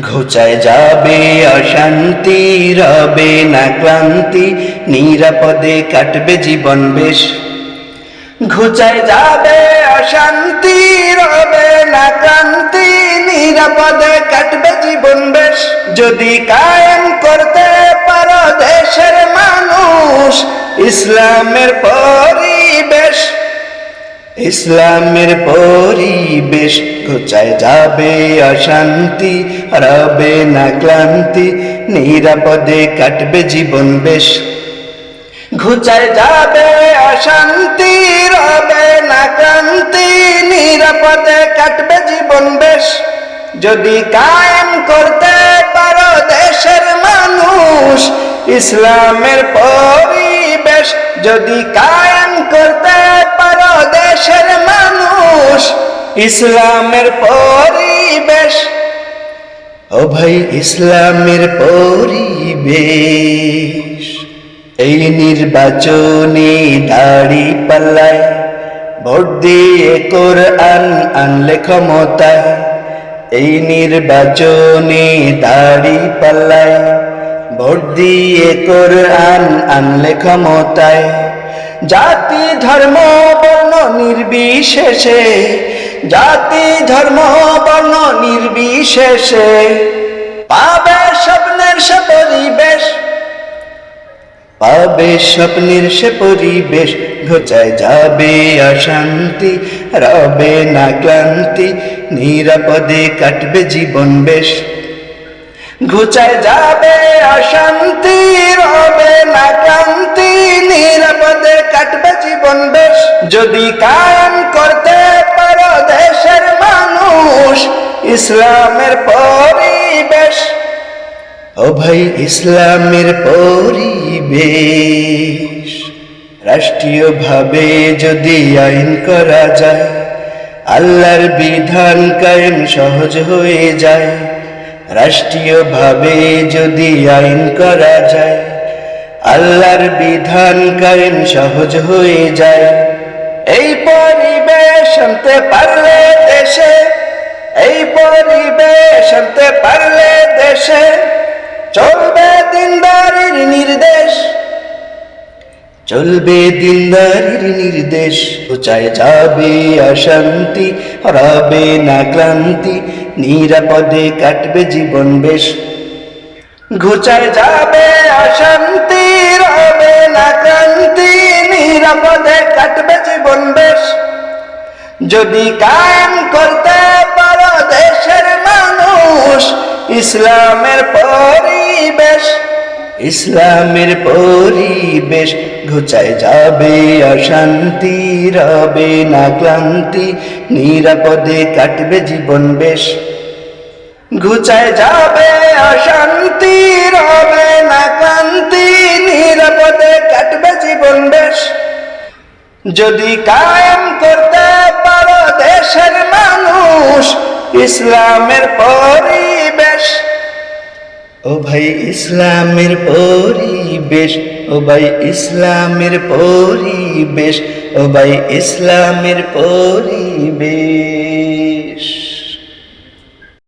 ঘুচায় যাবে অশান্তি, রবে না ক্লান্তি, নিরাপদে কাটবে জীবন বেশ। ঘুচায় যাবে অশান্তি, রবে না ক্লান্তি, নিরাপদে কাটবে জীবন বেশ। যদি কায়েম করতে পারো দেশের মানুষ, ইসলামের পরিবেশ ইসলামের পরিবেশ ঘুচায় যাবে অশান্তি, রবে না ক্লান্তি, নিরাপদে কাটবে জীবন বেশ। ঘুচায় যাবে অশান্তি, রবে না ক্লান্তি, নিরাপদে কাটবে জীবন বেশ। যদি কায়েম করতে পারো দেশের মানুষ, ইসলামের পরিবেশ যদি কায়েম করতে দেশের মানুষ, ইসলামের পরিবেশ। ও ভাই, ইসলামের পরিবেশ। এই নির্বাচনে দাড়ি পাল্লায় ভোট দিয়ে কোরআন আনলে ক্ষমতায়। এই নির্বাচনে দাড়ি পাল্লায় ভোট দিয়ে কোরআন আনলে ক্ষমতায়। জাতি, ধর্ম, বর্ণ নির্বিশেষে, জাতি, ধর্ম, বর্ণ নির্বিশেষে। পাবে স্বপ্নের সে পরিবেশ, পাবে স্বপ্নের সে পরিবেশ, ঘোচায় যাবে অশান্তি, রবে না ক্লান্তি, নিরাপদে কাটবে জীবন বেশ। ঘুচায় যাবে অশান্তি, রবে না ক্লান্তি, নিরাপদে কাটবে জীবন বেশ। যদি কায়েম করতে পারো দেশের মানুষ, ইসলামের পরিবেশ। ও ভাই, ইসলামের পরিবেশ। রাষ্ট্রীয়ভাবে যদি আইন করা যায়, আল্লাহর বিধান কায়েম সহজ হয়ে যায়। রাষ্ট্রীয়ভাবে যদি আইন করা যায়, আল্লাহর বিধান কায়েম সহজ হয়ে যায়। পরিবেশ পারলে দেশে, এই পরিবেশ পারলে দেশে চলবে দিনদারির নির্দেশ। চলবে দিনদারির নির্দেশ উচায় যাবে অশান্তি রবে না ক্লান্তি, নিরাপদে কাটবে জীবন বেশ। ঘুচায় যাবে কাটবে জীবন বেশ যদি কায়েম করতে পারো দেশের মানুষ, ইসলামের পরিবেশ ইসলামের পরিবেশ ঘুচায় যাবে, অশান্তি, রবে না ক্লান্তি, নিরাপদে কাটবে জীবন বেশ। ঘুচায় যাবে অশান্তি যদি কায়েম করতে পারো দেশের মানুষ, ইসলামের পরিবেশ। ও ভাই ইসলামের পরিবেশ, ও ভাই ইসলামের পরিবেশ, ও ভাই ইসলামের পরিবেশ।